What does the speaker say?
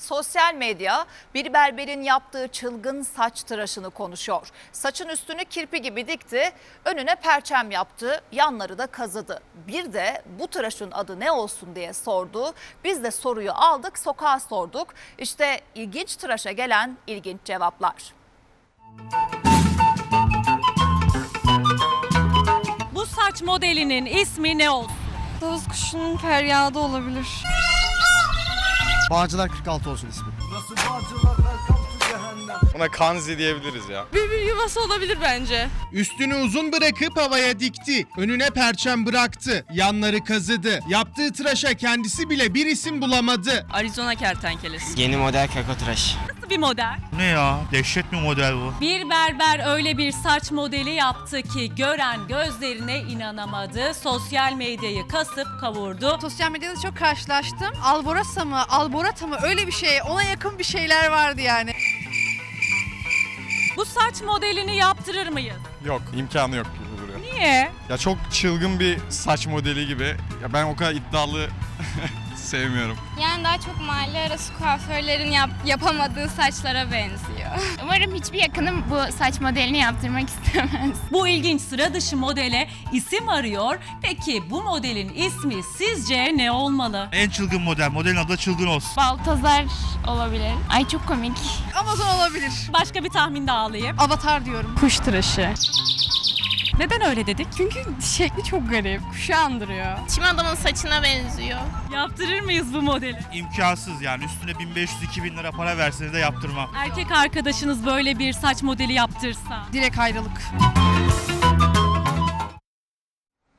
Sosyal medya bir berberin yaptığı çılgın saç tıraşını konuşuyor. Saçın üstünü kirpi gibi dikti, önüne perçem yaptı, yanları da kazıdı. Bir de bu tıraşın adı ne olsun diye sordu. Biz de soruyu aldık, sokağa sorduk. İşte ilginç tıraşa gelen ilginç cevaplar. Bu saç modelinin ismi ne olsun? Tavus kuşunun feryadı olabilir. Bağcılar 46 olsun ismi. Buna kanzi diyebiliriz ya. Bülbül yuvası olabilir bence. Üstünü uzun bırakıp havaya dikti. Önüne perçem bıraktı. Yanları kazıdı. Yaptığı tıraşa kendisi bile bir isim bulamadı. Arizona kertenkelesi. Yeni model kako tıraş. Nasıl bir model? Ne ya? Dehşet mi model bu? Bir berber öyle bir saç modeli yaptı ki gören gözlerine inanamadı. Sosyal medyayı kasıp kavurdu. Sosyal medyada çok karşılaştım. Alborasa mı, alborata mı öyle bir şey, ona yakın bir şeyler vardı yani. Bu saç modelini yaptırır mıyız? Yok imkanı yok gibi duruyor. Niye? Ya çok çılgın bir saç modeli gibi. Ya ben o kadar iddialı sevmiyorum. Yani daha çok mahalle arası kuaförlerin yap- yapamadığı saçlara benziyor. Umarım hiçbir yakınım bu saç modelini yaptırmak istemez. Bu ilginç sıra dışı modele isim arıyor. Peki bu modelin ismi sizce ne olmalı? En çılgın model. Modelin adı çılgın olsun. Baltazar olabilir. Ay çok komik. Amazon olabilir. Başka bir tahmin daha alayım. Avatar diyorum. Kuş tıraşı. Neden öyle dedik? Çünkü şekli çok garip. Kuşu andırıyor. Çim adamın saçına benziyor. Yaptırır mıyız bu modeli? İmkansız yani. Üstüne 1500-2000 lira para verseniz de yaptırmam. Erkek arkadaşınız böyle bir saç modeli yaptırsa. Direkt ayrılık.